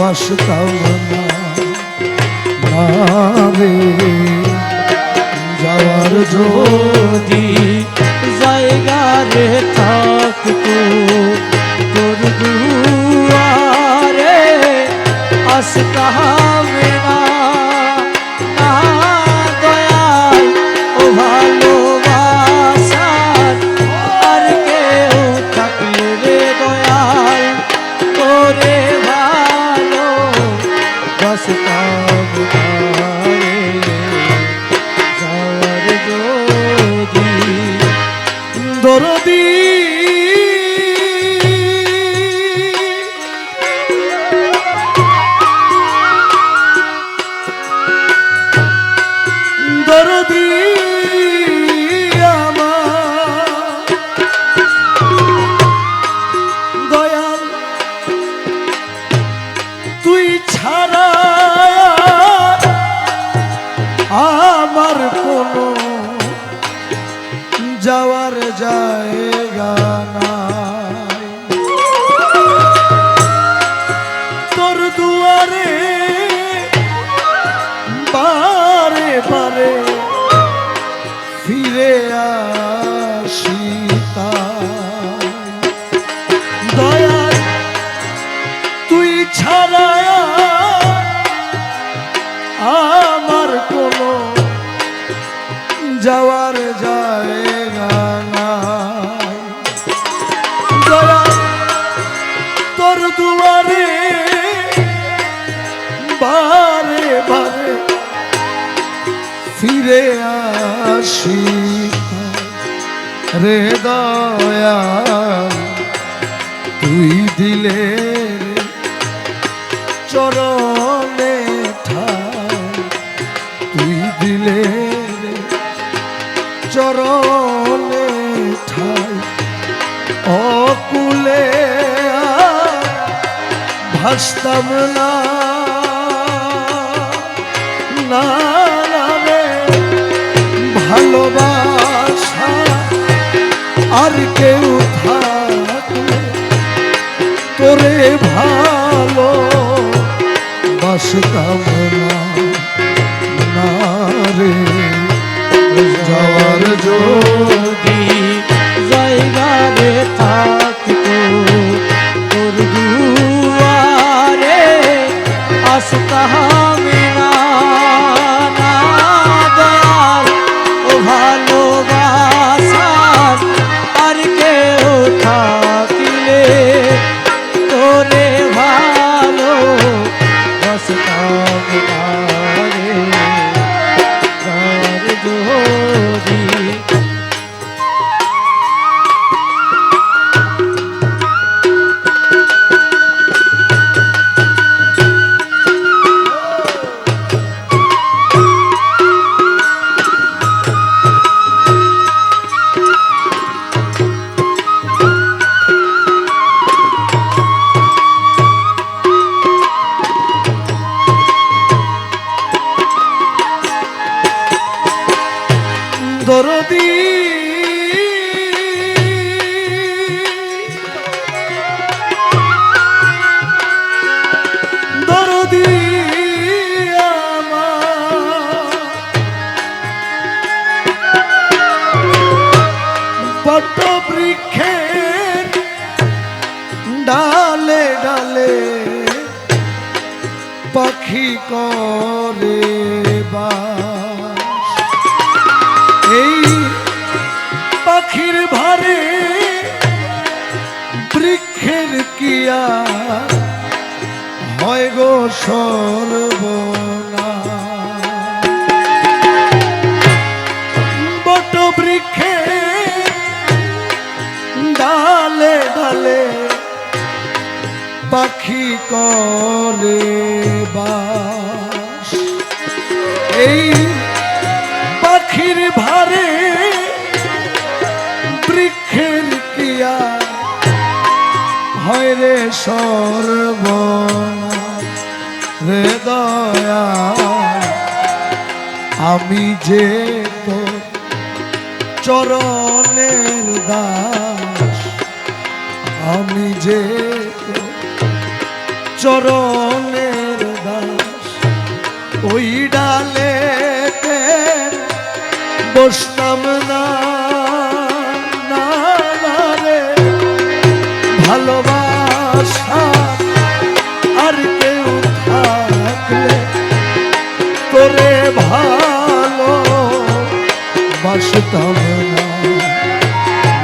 বাসতাম নামে যাওয়ার যদি জায়গা রে থাকতো তোর দুয়ারে আসতাম না। দরদি। দরদি আমার। দয়াল তুই ছাড়া আমার কোনো যাওয়ার জায়গা নাই তোর দুয়ারে বারে বারে ফিরে আসি তাই। তুই ছাড়া আমার কোনো যাওয়ার আসি রে দয়া তুই দিলে চরণে ঠাই। তুই দিলে চরণে ঠাই। অকুলে ভাসতাম না ভালোবাসা আর কেউ থাকলে তোরে ভালো বাসতাম না রে। যাওয়ার যদি জায়গা রে থাকতো, তোর আসতাম পাখি করে বা এই পাখির ভারে বৃক্ষের কিয়া হয় গো সর্বনা বট বৃক্ষে ডালে ডালে পাখি কলে বাস এই পাখির ভারে বৃক্ষের কিয়া হয় রে সর্ব রে দয়া আমি যে তোর চরণের দাস, আমি যে তোর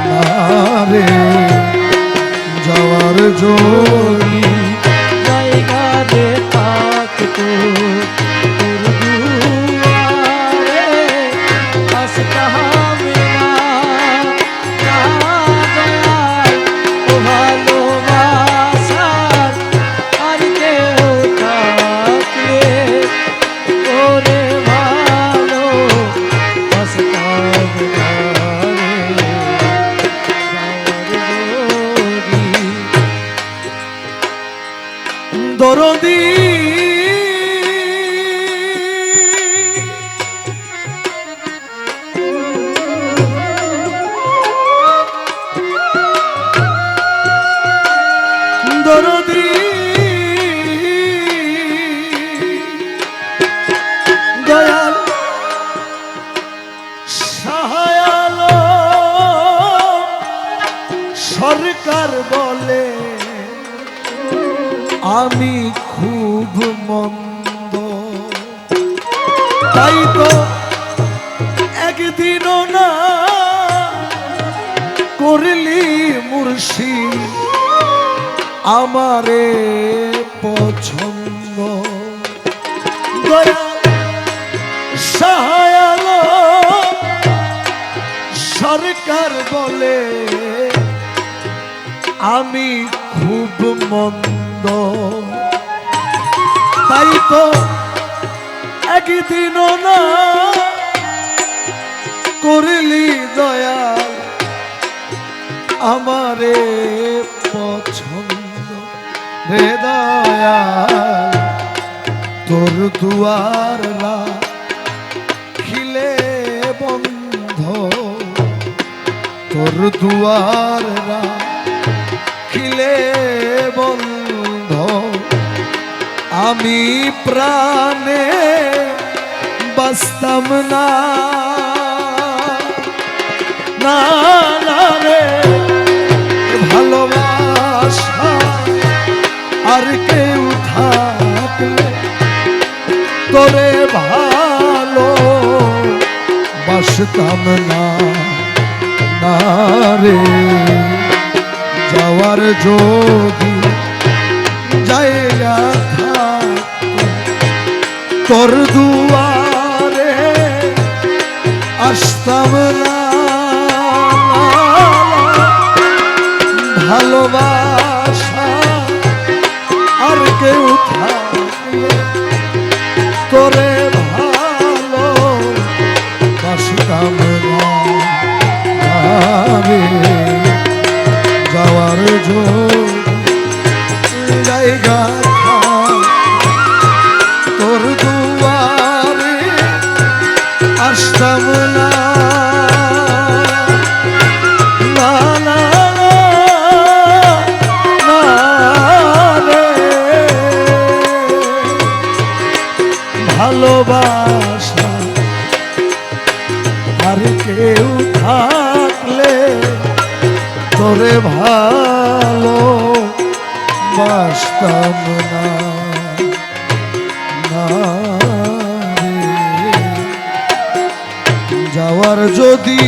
না। রে যাওয়ার জন্য জায়গাতে থাকতো আমি খুব মন্দ। তাই তো একদিনও না করলি মুর্শি আমারে পছন্দ। দয়া সরকার বলে, আমি খুব মন্দ। তাই তো একদিনও না করলি দয়াল আমারে পছন্দ। রে দয়াল, তোর দুয়ার না খিলে বন্ধ। তোর দুয়ার না খিলে আমি প্রাণে বাস্তব না। না রে, ভালোবাসা আর কেউ থাকলে তোরে ভালো বাসতাম না। না রে, যাওয়ার যোগী তোর দুয়ারে আসতাম না। ভালোবাসা তোরে ভালো বাসতাম না। যাওয়ার যদি